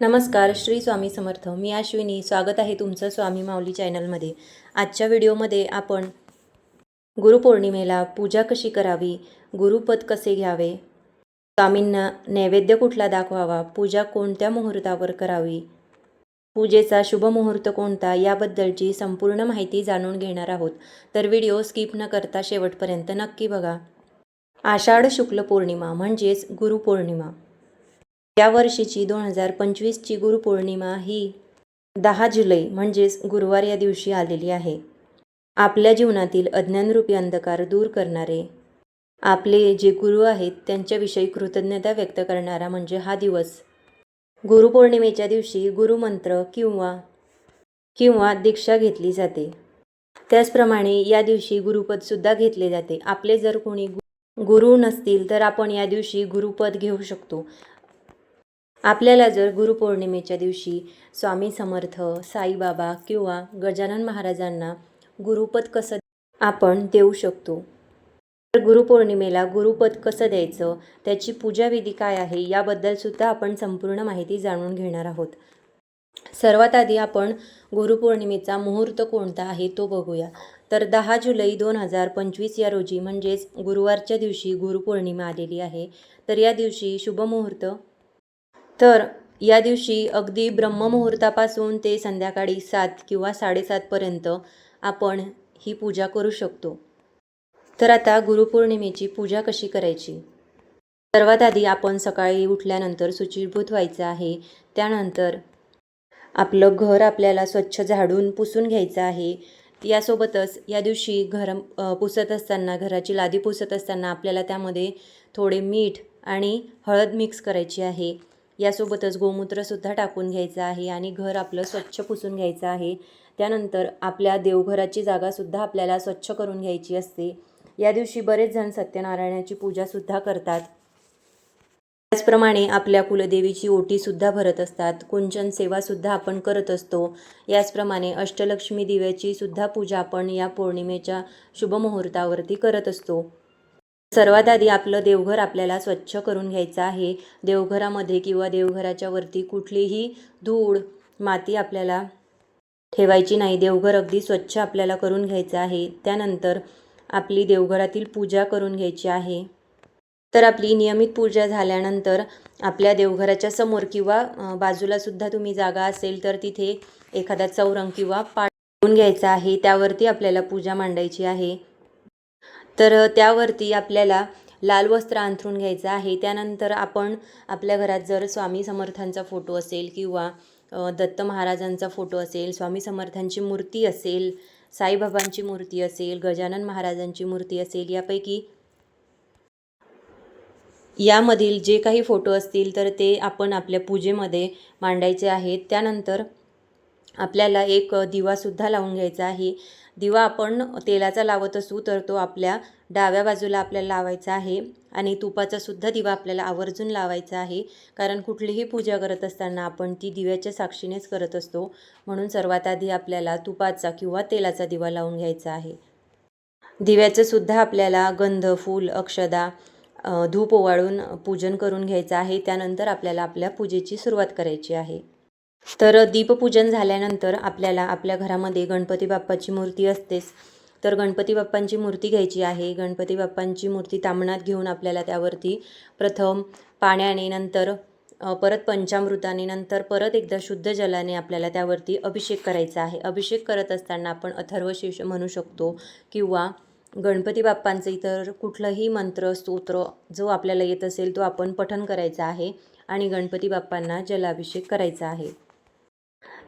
नमस्कार श्री स्वामी समर्थ. मी अश्विनी. स्वागत आहे तुमचं स्वामी माऊली चॅनलमध्ये. आजच्या व्हिडिओमध्ये आपण गुरुपौर्णिमेला पूजा कशी करावी गुरुपद कसे घ्यावे स्वामींना नैवेद्य कुठला दाखवावा पूजा कोणत्या मुहूर्तावर करावी पूजेचा शुभ मुहूर्त कोणता याबद्दलची संपूर्ण माहिती जाणून घेणार आहोत. तर व्हिडिओ स्किप न करता शेवटपर्यंत नक्की बघा. आषाढ शुक्ल पौर्णिमा म्हणजेच गुरुपौर्णिमा. या वर्षीची दोन हजार पंचवीसची गुरुपौर्णिमा ही दहा जुलै म्हणजेच गुरुवार या दिवशी आलेली आहे. आपल्या जीवनातील अज्ञानरूपी अंधकार दूर करणारे आपले जे गुरु आहेत त्यांच्याविषयी कृतज्ञता व्यक्त करणारा म्हणजे हा दिवस. गुरुपौर्णिमेच्या दिवशी गुरुमंत्र किंवा किंवा दीक्षा घेतली जाते. त्याचप्रमाणे या दिवशी गुरुपदसुद्धा घेतले जाते. आपले जर कोणी गुरु नसतील तर आपण या दिवशी गुरुपद घेऊ शकतो. आपल्याला जर गुरुपौर्णिमेच्या दिवशी स्वामी समर्थ साईबाबा किंवा गजानन महाराजांना गुरुपद कसं आपण देऊ शकतो. तर गुरुपौर्णिमेला गुरुपद कसं द्यायचं त्याची पूजाविधी काय आहे याबद्दलसुद्धा आपण संपूर्ण माहिती जाणून घेणार आहोत. सर्वात आधी आपण गुरुपौर्णिमेचा मुहूर्त कोणता आहे तो बघूया. तर दहा जुलै दोन हजार पंचवीस या रोजी म्हणजेच गुरुवारच्या दिवशी गुरुपौर्णिमा आलेली आहे. तर या दिवशी शुभमुहूर्त तर या दिवशी अगदी ब्रह्ममुहूर्तापासून ते संध्याकाळी सात किंवा साडेसातपर्यंत आपण ही पूजा करू शकतो. तर आता गुरुपौर्णिमेची पूजा कशी करायची? सर्वात आधी आपण सकाळी उठल्यानंतर सुचिरभूत व्हायचं आहे. त्यानंतर आपलं घर आपल्याला स्वच्छ झाडून पुसून घ्यायचं आहे. यासोबतच या दिवशी घर पुसत असताना घराची लादी पुसत असताना आपल्याला त्यामध्ये थोडे मीठ आणि हळद मिक्स करायची आहे. यासोबतच गोमूत्रसुद्धा टाकून घ्यायचं आहे आणि घर आपलं स्वच्छ पुसून घ्यायचं आहे. त्यानंतर आपल्या देवघराची जागासुद्धा आपल्याला स्वच्छ करून घ्यायची असते. या दिवशी बरेच जण सत्यनारायणाची पूजासुद्धा करतात. त्याचप्रमाणे आपल्या कुलदेवीची ओटीसुद्धा भरत असतात. कुंचन सेवासुद्धा आपण करत असतो. याचप्रमाणे अष्टलक्ष्मी दिव्याची सुद्धा पूजा आपण या पौर्णिमेच्या शुभमुहूर्तावरती करत असतो. सर्वात आधी आपलं देवघर आपल्याला स्वच्छ करून घ्यायचं आहे. देवघरामध्ये किंवा देवघराच्या वरती कुठलीही धूळ माती आपल्याला ठेवायची नाही. देवघर अगदी स्वच्छ आपल्याला करून घ्यायचं आहे. त्यानंतर आपली देवघरातील पूजा करून घ्यायची आहे. तर आपली नियमित पूजा झाल्यानंतर आपल्या देवघराच्या समोर किंवा बाजूलासुद्धा तुम्ही जागा असेल तर तिथे एखादा चौरंग किंवा पाट घ्यायचा आहे. त्यावरती आपल्याला पूजा मांडायची आहे. तर त्यावरती आपल्याला लाल वस्त्र अंथरून घ्यायचं आहे. त्यानंतर आपण आपल्या घरात जर स्वामी समर्थांचा फोटो असेल किंवा दत्त महाराजांचा फोटो असेल स्वामी समर्थांची मूर्ती असेल साईबाबांची मूर्ती असेल गजानन महाराजांची मूर्ती असेल यापैकी यामधील जे काही फोटो असतील तर ते आपण आपल्या पूजेमध्ये मांडायचे आहेत. त्यानंतर आपल्याला एक दिवासुद्धा लावून घ्यायचा आहे. दिवा आपण तेलाचा लावत असू तर तो आपल्या डाव्या बाजूला आपल्याला लावायचा आहे आणि तुपाचासुद्धा दिवा आपल्याला आवर्जून लावायचा आहे. कारण कुठलीही पूजा करत असताना आपण ती दिव्याच्या साक्षीनेच करत असतो. म्हणून सर्वात आधी आपल्याला तुपाचा किंवा तेलाचा दिवा लावून घ्यायचा आहे. दिव्याचंसुद्धा आपल्याला गंध फूल अक्षदा धूप ओवाळून पूजन करून घ्यायचं आहे. त्यानंतर आपल्याला आपल्या पूजेची सुरुवात करायची आहे. तर दीपपूजन झाल्यानंतर आपल्याला आपल्या घरामध्ये गणपती बाप्पाची मूर्ती असतेच. तर गणपती बाप्पांची मूर्ती घ्यायची आहे. गणपती बाप्पांची मूर्ती तामणात घेऊन आपल्याला त्यावरती प्रथम पाण्याने नंतर परत पंचामृताने नंतर परत एकदा शुद्ध जलाने आपल्याला त्यावरती अभिषेक करायचा आहे. अभिषेक करत असताना आपण अथर्वशीर्ष म्हणू शकतो किंवा गणपती बाप्पांचं इतर कुठलंही मंत्र स्तोत्र जो आपल्याला येत असेल तो आपण पठण करायचा आहे आणि गणपती बाप्पांना जलाभिषेक करायचा आहे.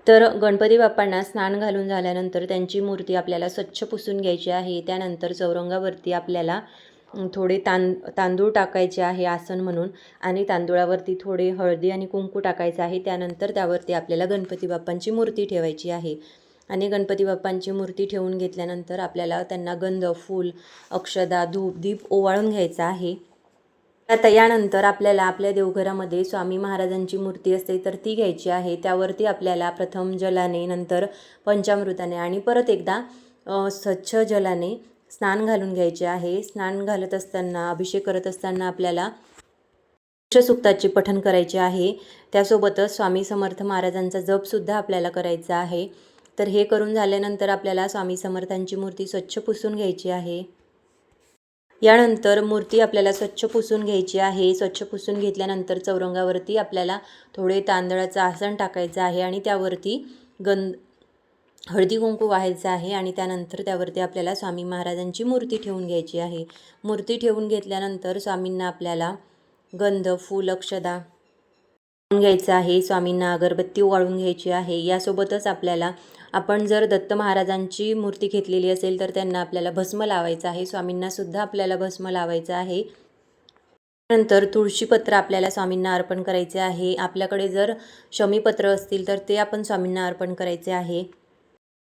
तर गणपती बाप्पांना स्नान घालून झाल्यानंतर त्यांची मूर्ती आपल्याला स्वच्छ पुसून घ्यायची आहे. त्यानंतर चौरंगावरती आपल्याला थोडे तां तांदूळ टाकायचे आहे आसन म्हणून आणि तांदूळावरती थोडे हळदी आणि कुंकू टाकायचं आहे. त्यानंतर त्यावरती आपल्याला गणपती बाप्पांची मूर्ती ठेवायची आहे. आणि गणपती बाप्पांची मूर्ती ठेवून घेतल्यानंतर आपल्याला त्यांना गंध फूल अक्षदा धूप दीप ओवाळून घ्यायचा आहे. आता यानंतर आपल्याला आपल्या देवघरामध्ये स्वामी महाराजांची मूर्ती असते तर ती घ्यायची आहे. त्यावरती आपल्याला प्रथम जलाने नंतर पंचामृताने आणि परत एकदा स्वच्छ जलाने स्नान घालून घ्यायचे आहे. स्नान घालत असताना अभिषेक करत असताना आपल्याला सुक्ताचे पठण करायचे आहे. त्यासोबतच स्वामी समर्थ महाराजांचा जपसुद्धा आपल्याला करायचा आहे. तर हे करून झाल्यानंतर आपल्याला स्वामी समर्थांची मूर्ती स्वच्छ पुसून घ्यायची आहे. यानंतर मूर्ती आपल्याला स्वच्छ पुसून घ्यायची आहे. स्वच्छ पुसून घेतल्यानंतर चौरंगावरती आपल्याला थोडे तांदळाचं आसन टाकायचं आहे आणि त्यावरती गंध हळदी कुंकू वाहायचं आहे आणि त्यानंतर त्यावरती आपल्याला स्वामी महाराजांची मूर्ती ठेवून घ्यायची आहे. मूर्ती ठेवून घेतल्यानंतर स्वामींना आपल्याला गंध फूल अक्षदा घ्यायचं आहे स्वामींना अगरबत्ती वाळून घ्यायची आहे. यासोबतच आपल्याला आपण जर दत्त महाराजांची मूर्ती घेतलेली असेल तर त्यांना आपल्याला भस्म लावायचं आहे. स्वामींनासुद्धा आपल्याला भस्म लावायचं आहे. नंतर तुळशीपत्र आपल्याला स्वामींना अर्पण करायचे आहे. आपल्याकडे जर शमीपत्र असतील तर ते आपण स्वामींना अर्पण करायचे आहे.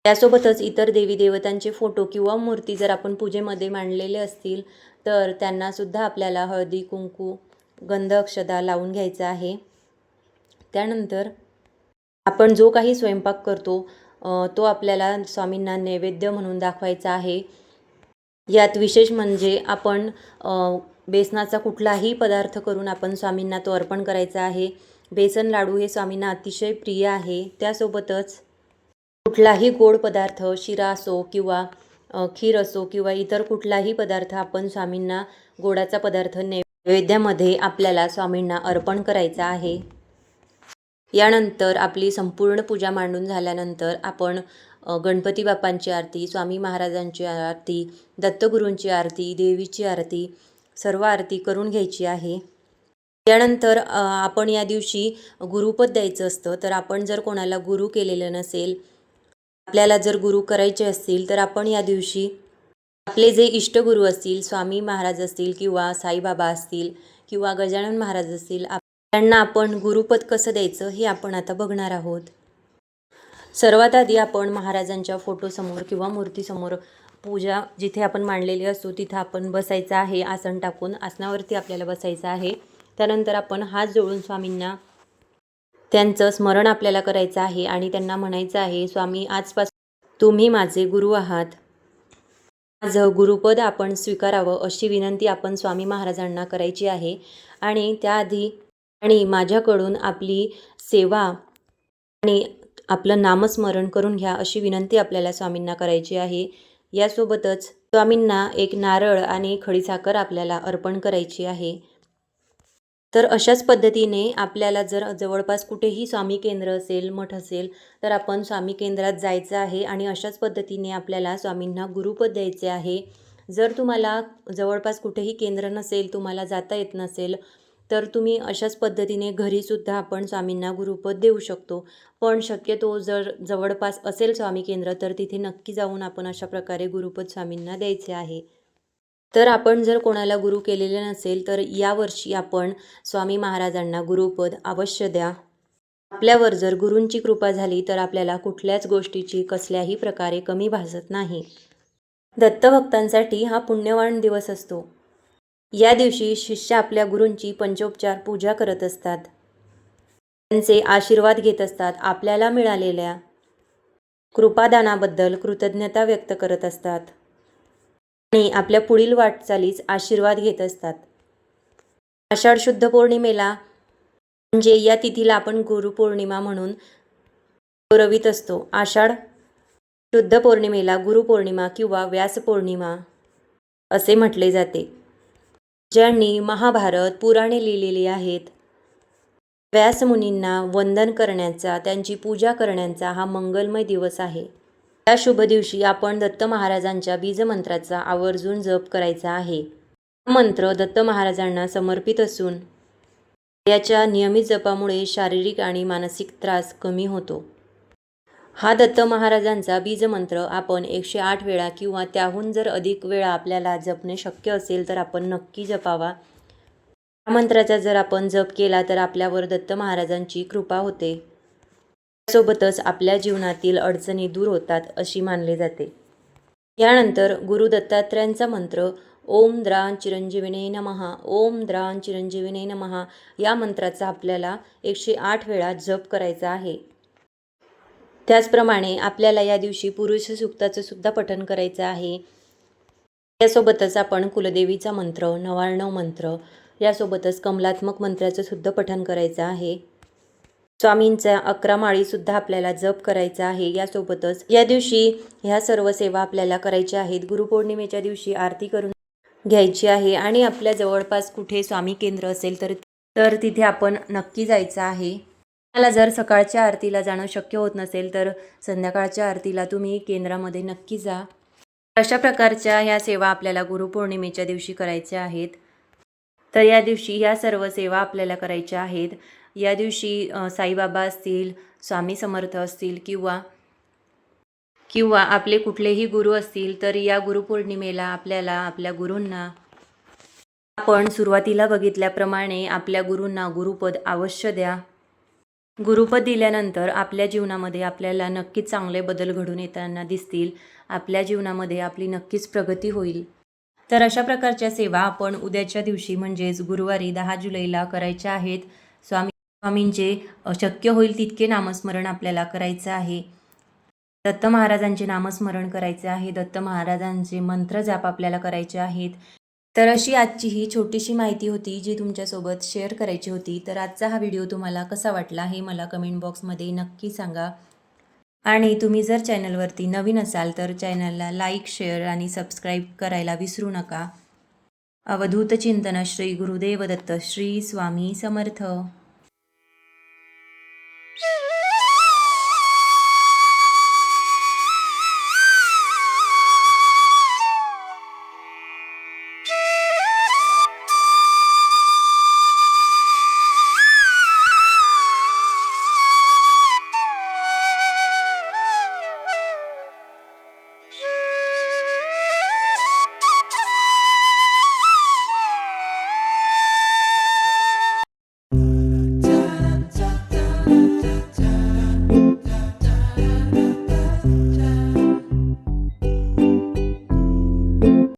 त्यासोबतच इतर देवी देवतांचे फोटो किंवा मूर्ती जर आपण पूजेमध्ये मांडलेले असतील तर त्यांनासुद्धा आपल्याला हळदी कुंकू गंध अक्षदा लावून घ्यायचं आहे. त्यानंतर आपण जो काही स्वयंपाक करतो तो आपल्याला स्वामींना नैवेद्य म्हणून दाखवायचा आहे. यात विशेष म्हणजे आपण बेसनाचा कुठलाही पदार्थ करून आपण स्वामींना तो अर्पण करायचा आहे. बेसन लाडू हे स्वामींना अतिशय प्रिय आहे. त्यासोबतच कुठलाही गोड पदार्थ शिरा असो किंवा खीर असो किंवा इतर कुठलाही पदार्थ आपण स्वामींना गोडाचा पदार्थ नैवेद्यामध्ये आपल्याला स्वामींना अर्पण करायचा आहे. यानंतर आपली संपूर्ण पूजा मांडून झाल्यानंतर आपण गणपती बाप्पांची आरती स्वामी महाराजांची आरती दत्तगुरूंची आरती देवीची आरती सर्व आरती करून घ्यायची आहे. त्यानंतर आपण या दिवशी गुरुपद द्यायचं असतं. तर आपण जर कोणाला गुरु केलेलं नसेल आपल्याला जर गुरु करायचे असतील तर आपण या दिवशी आपले जे इष्टगुरू असतील स्वामी महाराज असतील किंवा साईबाबा असतील किंवा गजानन महाराज असतील आप त्यांना आपण गुरुपद कसं द्यायचं हे आपण आता बघणार आहोत. सर्वात आधी आपण महाराजांच्या फोटोसमोर किंवा मूर्तीसमोर पूजा जिथे आपण मांडलेली असतो तिथं आपण बसायचं आहे आसन टाकून आसनावरती आपल्याला बसायचं आहे. त्यानंतर आपण हात जोडून स्वामींना त्यांचं स्मरण आपल्याला करायचं आहे आणि त्यांना म्हणायचं आहे स्वामी आजपासून तुम्ही माझे गुरु आहात. माझं गुरुपद आपण स्वीकारावं अशी विनंती आपण स्वामी महाराजांना करायची आहे. आणि त्याआधी आणि माझ्याकडून आपली सेवा आणि आपलं नामस्मरण करून घ्या अशी विनंती आपल्याला स्वामींना करायची आहे. यासोबतच स्वामींना एक नारळ आणि खडीसाखर आपल्याला अर्पण करायची आहे. तर अशाच पद्धतीने आपल्याला जर जवळपास कुठेही स्वामी केंद्र असेल मठ असेल तर आपण स्वामी केंद्रात जायचं आहे आणि अशाच पद्धतीने आपल्याला स्वामींना गुरुपद द्यायचे आहे. जर तुम्हाला जवळपास कुठेही केंद्र नसेल तुम्हाला जाता येत नसेल तर तुम्ही अशाच पद्धतीने घरीसुद्धा आपण स्वामींना गुरुपद देऊ शकतो. पण शक्यतो जर जवळपास असेल स्वामी केंद्र तर तिथे नक्की जाऊन आपण अशा प्रकारे गुरुपद स्वामींना द्यायचे आहे. तर आपण जर कोणाला गुरु केलेले नसेल तर यावर्षी आपण स्वामी महाराजांना गुरुपद अवश्य द्या. आपल्यावर जर गुरूंची कृपा झाली तर आपल्याला कुठल्याच गोष्टीची कसल्याही प्रकारे कमी भासत नाही. दत्तभक्तांसाठी हा पुण्यवान दिवस असतो. या दिवशी शिष्य आपल्या गुरूंची पंचोपचार पूजा करत असतात. त्यांचे आशीर्वाद घेत असतात आपल्याला मिळालेल्या कृपादानाबद्दल कृतज्ञता व्यक्त करत असतात. आणि आपल्या पुढील वाटचालीस आशीर्वाद घेत असतात. आषाढ शुद्ध पौर्णिमेला म्हणजे या तिथीला आपण गुरुपौर्णिमा म्हणून गौरवित असतो. आषाढ शुद्ध पौर्णिमेला गुरुपौर्णिमा किंवा व्यासपौर्णिमा असे म्हटले जाते. ज्यांनी महाभारत पुराणे लिहिलेली आहेत. व्यासमुनींना वंदन करण्याचा त्यांची पूजा करण्याचा हा मंगलमय दिवस आहे. या शुभ दिवशी आपण दत्त महाराजांच्या बीजमंत्राचा आवर्जून जप करायचा आहे. हा मंत्र दत्त महाराजांना समर्पित असून याच्या नियमित जपामुळे शारीरिक आणि मानसिक त्रास कमी होतो. हा दत्त महाराजांचा बीजमंत्र आपण एकशे आठ वेळा किंवा त्याहून जर अधिक वेळा आपल्याला जपणे शक्य असेल तर आपण नक्की जपावा. या मंत्राचा जर आपण जप केला तर आपल्यावर दत्त महाराजांची कृपा होते. त्यासोबतच आपल्या जीवनातील अडचणी दूर होतात अशी मानले जाते. यानंतर गुरु दत्तात्रयांचा मंत्र ओम द्रां चिरंजीविने नमहा ओम द्रां चिरंजीविने नमहा या मंत्राचा आपल्याला एकशे आठ वेळा जप करायचा आहे. त्याचप्रमाणे आपल्याला या दिवशी पुरुष सुक्ताचं सुद्धा पठण करायचं आहे. यासोबतच आपण कुलदेवीचा मंत्र नवार्णव मंत्र यासोबतच कमलात्मक मंत्राचं सुद्धा पठण करायचं आहे. स्वामींचा अकरा माळीसुद्धा आपल्याला जप करायचा आहे. यासोबतच या दिवशी ह्या सर्व सेवा आपल्याला करायच्या आहेत. गुरुपौर्णिमेच्या दिवशी आरती करून घ्यायची आहे आणि आपल्या जवळपास कुठे स्वामी केंद्र असेल तर तर तिथे आपण नक्की जायचं आहे. तुम्हाला जर सकाळच्या आरतीला जाणं शक्य होत नसेल तर संध्याकाळच्या आरतीला तुम्ही केंद्रामध्ये नक्की जा. अशा प्रकारच्या ह्या सेवा आपल्याला गुरुपौर्णिमेच्या दिवशी करायच्या आहेत. तर या दिवशी या सर्व सेवा आपल्याला करायच्या आहेत. या दिवशी साईबाबा असतील स्वामी समर्थ असतील किंवा किंवा आपले कुठलेही गुरु असतील तर या गुरुपौर्णिमेला आपल्याला आपल्या गुरूंना आपण सुरुवातीला बघितल्याप्रमाणे आपल्या गुरूंना गुरुपद अवश्य द्या. गुरुपद दिल्यानंतर आपल्या जीवनामध्ये आपल्याला नक्कीच चांगले बदल घडून येताना दिसतील. आपल्या जीवनामध्ये आपली नक्कीच प्रगती होईल. तर अशा प्रकारच्या सेवा आपण उद्याच्या दिवशी म्हणजेच गुरुवारी दहा जुलैला करायच्या आहेत. स्वामी स्वामींचे शक्य होईल तितके नामस्मरण आपल्याला करायचं आहे. दत्त महाराजांचे नामस्मरण करायचे आहे. दत्त महाराजांचे मंत्र जाप आपल्याला करायचे आहेत. तर अशी आजची ही छोटीशी माहिती होती जी तुमच्यासोबत शेअर करायची होती. तर आजचा हा व्हिडिओ तुम्हाला कसा वाटला हे मला कमेंट बॉक्समध्ये नक्की सांगा. आणि तुम्ही जर चॅनलवरती नवीन असाल तर चॅनलला लाईक शेअर आणि सबस्क्राईब करायला विसरू नका. अवधूत चिंतन श्री गुरुदेव दत्त श्री स्वामी समर्थ.